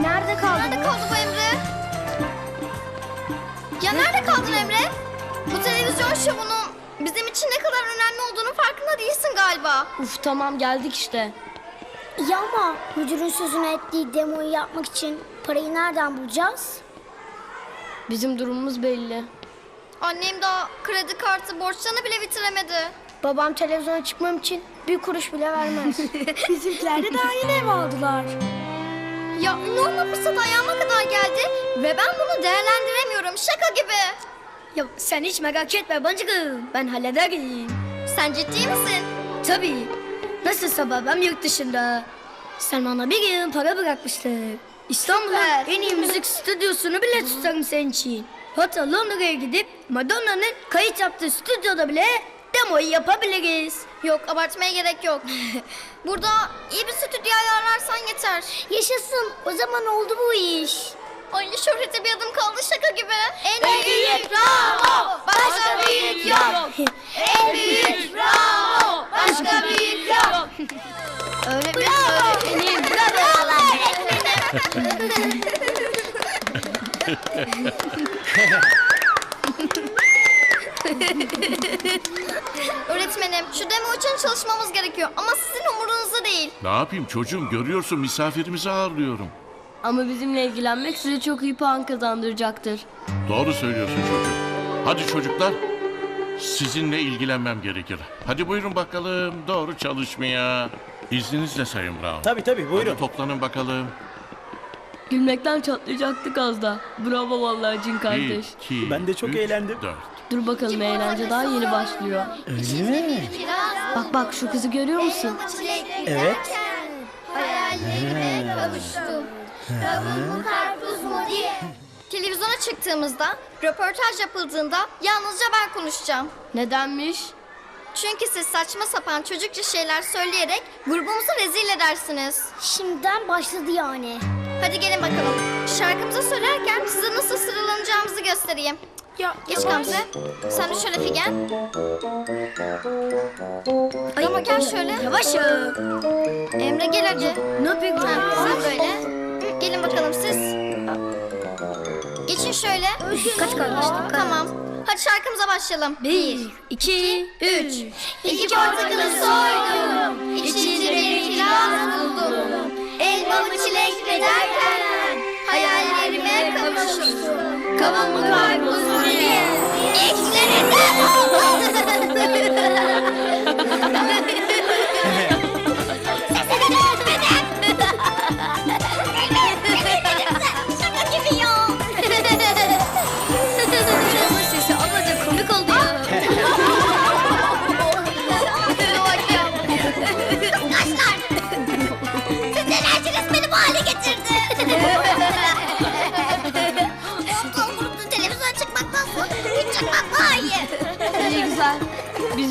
Nerede kaldı Nerede bu? kaldı bu Emre? Ya nerede kaldın Emre? Bu televizyon şovunun bizim için ne kadar önemli olduğunu farkında değilsin galiba. Uf tamam geldik işte. Ya ama müdürün sözünü ettiği demoyu yapmak için parayı nereden bulacağız? Bizim durumumuz belli. Annem daha kredi kartı borçlarını bile bitiremedi. Babam televizyona çıkmam için bir kuruş bile vermez. Bizimkiler de daha yeni ev aldılar. Ya ünlü olma fırsatı ayağıma kadar geldi ve ben bunu değerlendiremiyorum şaka gibi. Ya sen hiç merak etme bacıkım. Ben hallederim. Sen ciddi misin? Tabii. Nasılsa babam yurt dışında. Sen bana bir gün para bırakmıştı. İstanbul'un Süper. en iyi müzik stüdyosunu bile tutarım senin için. Hatta Londra'ya gidip Madonna'nın kayıt yaptığı stüdyoda bile demoyu yapabiliriz. Yok abartmaya gerek yok. Burada iyi bir stüdyo ayarlarsan yeter. Yaşasın. O zaman oldu bu iş. Ay şöhrete bir adım kaldı şaka gibi. En büyük bravo. Başka büyük yok. En büyük bravo. Başka büyük yok. Öğretmenim öğretmenim. Bravo. Öğretmenim. Öğretmenim şu demo için çalışmamız gerekiyor ama sizin umurunuzda değil. Ne yapayım çocuğum görüyorsun misafirimizi ağırlıyorum. Ama bizimle ilgilenmek size çok iyi puan kazandıracaktır. Doğru söylüyorsun çocuğum. Hadi çocuklar sizinle ilgilenmem gerekir. Hadi buyurun bakalım doğru çalışmaya. İzninizle Sayın Brown. Tabii tabii buyurun. Hadi toplanın bakalım. Gülmekten çatlayacaktık az da. Bravo vallahi Cin kardeş. iki, Ben de çok üç, eğlendim. Dört. Dur bakalım eğlence daha yeni başlıyor. Öyle mi? Bak bak şu kızı görüyor musun? Evet. Hayallerime kavuştum. Kavun mu karpuz mu diye. Televizyona çıktığımızda, röportaj yapıldığında yalnızca ben konuşacağım. Nedenmiş? Çünkü siz saçma sapan çocukça şeyler söyleyerek grubumuzu rezil edersiniz. Şimdiden başladı yani. Hadi gelin bakalım. Şarkımızı söylerken size nasıl sıralanacağımızı göstereyim. Ya geç Gamze. Sen de şöyle Figen. Ama gel şöyle. Yavaş ya. Emre gel hadi. Ne yapayım? Ha, sen böyle. Gelin bakalım siz. Geçin şöyle. Kaç kardeşlik? Tamam. Hadi şarkımıza başlayalım. Bir, iki, üç. İki portakalı soydum. İçince bir kiraz buldum. Elmalı çilek ve derken hayallerime kavuştum. Kavun mu karpuz Çocuğun sesi da komik oldu ya. Kızlar!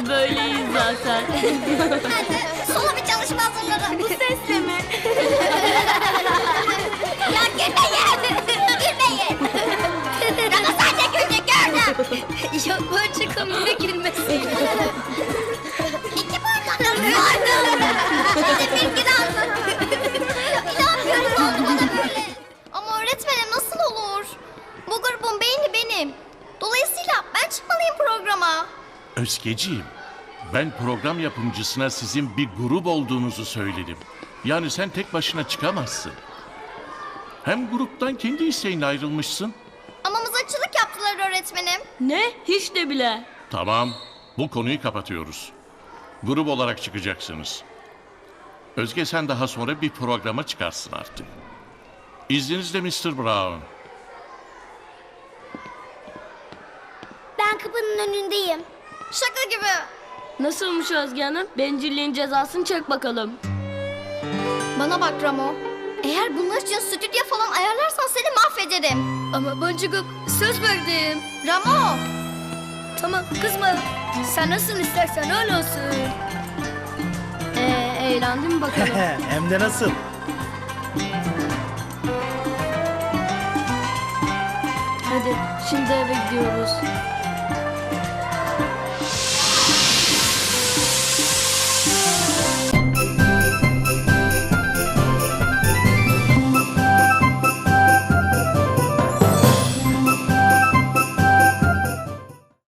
Biz böyleyiz zaten. Hadi solo bir çalışma hazırladım. Bu sesle mi? ya gülmeyin! Gülmeyin! Rana sadece güldü gördüm. Yok bacıkım ne gülmesi. İki parmaklarım vardı. Özgeciğim ben program yapımcısına sizin bir grup olduğunuzu söyledim. Yani sen tek başına çıkamazsın. Hem gruptan kendi isteğinle ayrılmışsın. Ama mızıkçılık yaptılar öğretmenim. ne? Hiç de bile. Tamam, bu konuyu kapatıyoruz. Grup olarak çıkacaksınız. Özge sen daha sonra bir programa çıkarsın artık. İzninizle Mr. Brown. Ben kapının önündeyim. Şaka gibi. Nasılmış Özge Hanım? Bencilliğin cezasını çek bakalım. Bana bak Ramo. Eğer bunlar için stüdyo falan ayarlarsan seni mahvederim. Ama bacıkım söz verdim. Ramo. Tamam kızma. Sen nasıl istersen öyle olsun. Ee, eğlendin mi bakalım? Hem de nasıl? Hadi şimdi eve gidiyoruz.